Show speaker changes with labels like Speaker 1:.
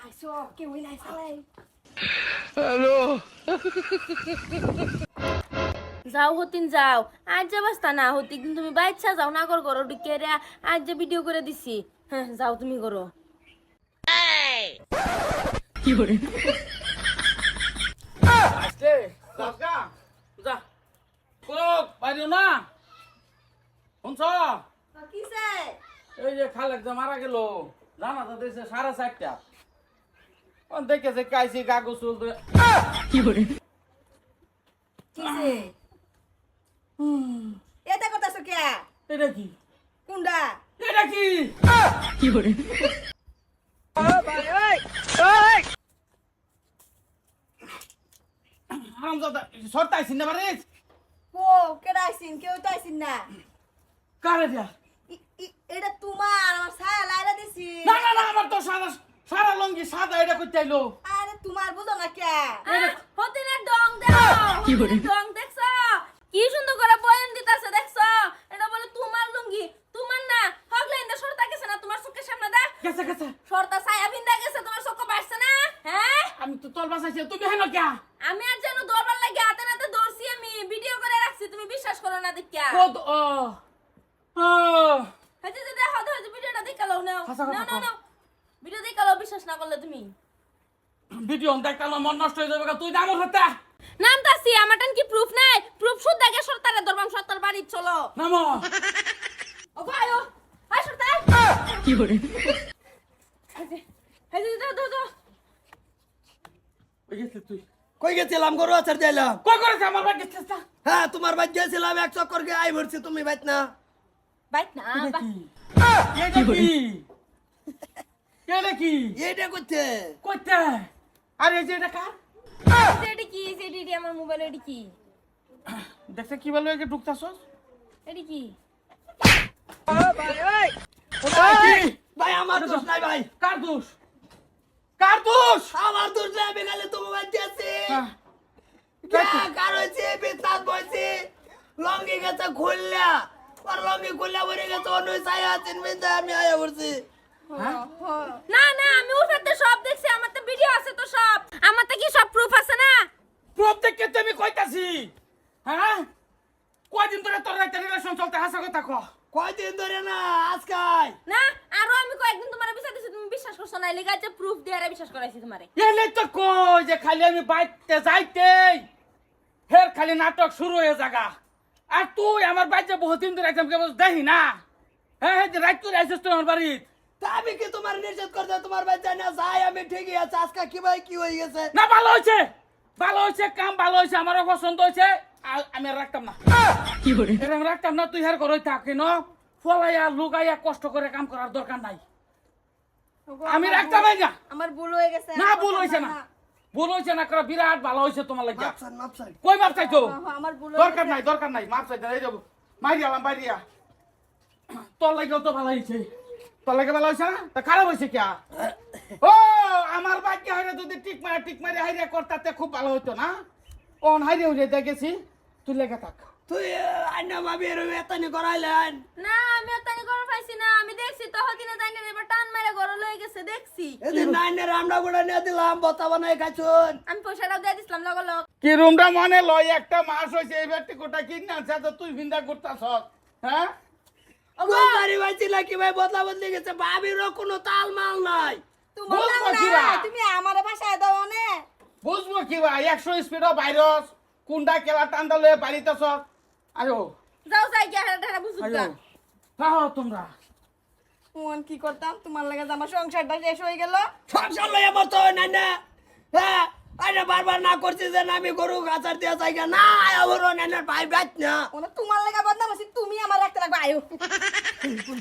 Speaker 1: আইসো কেউ নাই চালাই যাও হতিন যাও আজ যে বাস্তা না হতি কিন্তু তুমি বাচ্চা যাও না কর করো ঢুকে আজ যে ভিডিও করে দিছি হ্যাঁ যাও তুমি করো
Speaker 2: আসছে যাসগা যা কোনো বাইরে না শুনছ
Speaker 1: কিসে
Speaker 2: এই যে খালেক যে মারা গেল জানা তো দিয়েছে সাড়ে চারটা। দেখেছে কাইছি গা গোসল দিয়ে
Speaker 3: কিসে এটা করতেছো কে?
Speaker 2: এটা কি?
Speaker 3: কুন্ডা
Speaker 2: এটা কি? হারামজাদা সরতাইছি না বারে
Speaker 3: ও কেডা আইছিন কেউ তো আইছিন না।
Speaker 2: কারে দিয়া?
Speaker 3: এটা তোমার আমার ছায়া লাইরা দিছি।
Speaker 2: না না না আমার তো সাদা সারা লঙ্গি সাদা এটা করতে আইলো।
Speaker 3: আরে তোমার বুঝো না কে?
Speaker 1: হতিনের ডং দেখো ডং দেখছ? কি সুন্দর করে বয়ান দিতাছে দেখছ? এটা বলে তোমার লুঙ্গি তোমার না। হগলে ইন্দা সরতা গেছে না তোমার চোখের সামনে দেখ।
Speaker 2: গেছে গেছে।
Speaker 1: সরতা ছায়া ভিন্দা গেছে তোমার চোখ বাড়ছে না হ্যাঁ?
Speaker 2: আমি তো তোর বাসাইছি তুমি হেন কে?
Speaker 1: আমি আর যেন দৌড়বার লাগে হাতে নাতে দৌড়ছি আমি ভিডিও করে রাখছি তুমি বিশ্বাস করো না দেখিয়া
Speaker 2: ও ও।
Speaker 1: হয়তো হয়তো ভিডিওটা নাও। নাও ভিডিও বিশ্বাস না করলে তুমি
Speaker 2: ভিডিও দেখতাম মন নষ্ট হয়ে যাবে গা, তুই দাম হতা
Speaker 1: নাম তাসি কি প্রুফ নাই প্রুফ শুদ্ধ দেখে সরতারে দরবাম সরতার বাড়ি চলো
Speaker 2: নামো
Speaker 1: ও ভাই ও আয় সরতার কি করে এই যে দাও দাও দাও
Speaker 2: ওই গেছিস তুই
Speaker 4: কই গেছিলাম? গরু আচার দিলাম।
Speaker 2: কই করেছে আমার বাড়ি গেছিস না
Speaker 4: হ্যাঁ তোমার বাদ গেছিলাম এক চক্কর গে আই ভরছি তুমি বাইত না।
Speaker 1: বাইক না
Speaker 2: এটা
Speaker 1: বাইক-
Speaker 2: কি এটা কি এটা কি
Speaker 4: এইটা করছে
Speaker 2: কইতে আরে এই যে এটা কার
Speaker 1: এটি কি এটি এটি আমার মোবাইল এটি কি
Speaker 2: দেখছে কি বলব একে ঢুকতাছস
Speaker 1: এটি কি?
Speaker 4: ভাই আমার দোষ নাই ভাই
Speaker 2: কার দোষ? কার দোষ?
Speaker 4: আমার দোষ নাই আমি খালি তুমি বাইত গেছি
Speaker 2: হ্যাঁ।
Speaker 4: কার হয়েছে? বিস্তার বইছি। লঙ্গি গেছে খুললা আর লঙ্গি খুললা গেছে অন্য ছায়া আছেন বিন্দা আমি আয়া ভরছি
Speaker 1: না না আমি উঠাতে সব দেখছি আমার তো ভিডিও আছে তো সব। আমার তো কি সব প্রুফ আছে না?
Speaker 2: প্রত্যেককে তুমি কইতাছি। হ্যাঁ? কয়দিন ধরে তোর একটা রিলেশন চলতে হাসা কথা কো।
Speaker 4: কয়দিন ধরে না আজকাই।
Speaker 1: না আরও আমি কয়েকদিন তোমার বিচার দিছি তুমি বিশ্বাস করছ না লেগে আছে প্রুফ দিয়ে আর বিশ্বাস করাইছি তোমারে।
Speaker 2: এলে তো কই যে খালি আমি বাইতে যাইতেই ফের খালি নাটক শুরু হয়ে জাগা আর তুই আমার বাড়িতে বহুত দিন ধরে একদম কেবল দেখি না। হ্যাঁ হ্যাঁ রাত করে আইসিস তুই আমার বাড়ি
Speaker 4: তা আমি কি তোমার নিষেধ করতে তোমার জানি না? যাই আমি ঠিকই আছে। আজকে কি ভাই কি হয়ে গেছে?
Speaker 2: না ভালো হয়েছে। ভালো হয়েছে কাম ভালো হয়েছে আমারও পছন্দ হয়েছে। আর আমি আর রাখতাম না। এরকম রাখতাম না তুই হের করে থাকি ন ফলাইয়া লুগাইয়া কষ্ট করে কাম করার দরকার নাই। আমি রাখতাম না।
Speaker 3: আমার ভুল হয়ে গেছে।
Speaker 2: না ভুল হয়েছে না। ভুল হয়েছে না করে বিরাট ভালো হয়েছে তোমার লাগে। কই মাপ চাইছো?
Speaker 3: আমার
Speaker 2: দরকার নাই দরকার নাই মাপ চাইতে এই যাব মাইরি আলাম বাইরিয়া তোর লাগেও তো ভালো হয়েছে। তোর লাগে ভালো হয়েছে না? তা খারাপ হয়েছে কিয়া ও আমার বাক্য হাইরে যদি টিক মারা টিক মারি হাইরে করতাতে খুব ভালো হতো না? অন হাইরে হইরে দেখেছি তুই লেগে থাক।
Speaker 4: তুই আইনা ভাবি এরকম এতানি করাইলেন।
Speaker 1: না আমি পাইছি না আমি দেখছি তো হদিনে তাই না এবার টান মেরে ঘর লয়ে গেছে দেখছি।
Speaker 4: এদিন নাইনে রামডা গুড়া নিয়ে দিলাম বতা বানাই খাইছুন।
Speaker 1: আমি পয়সাটাও দিয়ে দিছিলাম লগো লগ।
Speaker 2: কি রুমটা মনে লয়? একটা মাস হয়েছে এই ব্যক্তি কোটা কিনা আছে তো তুই ভিন্দা করতাস হ্যাঁ?
Speaker 4: গোলদারি বাইছি নাকি ভাই? বদলা বদলি গেছে ভাবিরও কোনো তাল মাল নাই।
Speaker 3: তোমার
Speaker 2: বুঝব
Speaker 3: নাম
Speaker 2: কিরা?
Speaker 3: নাই, তুমি আমারে বাসায় দাও অনে।
Speaker 2: বুঝব কি ভাই? একশো স্পিডও ভাইরস কোনটা কেলা টান্দা লয়ে বাড়িতেছ আয়ো।
Speaker 1: যাও যাই গিয়া হেরা হেরা বুঝুক
Speaker 2: আয়ো। তোমরা।
Speaker 3: মন কি করতাম? তোমার লাগে আমার সংসারটা শেষ হয়ে গেল।
Speaker 4: সংসার লই আমার তো নাই না? হ্যাঁ? আরে বারবার না করছি যে না আমি গরু গাছার দিয়ে যাই না আমার নাইনের ভাই বাইত না।
Speaker 3: ওনা তোমার লাগে বদনাম আছি তুমি আমার রাখতে লাগবে আয়ো।
Speaker 4: কোন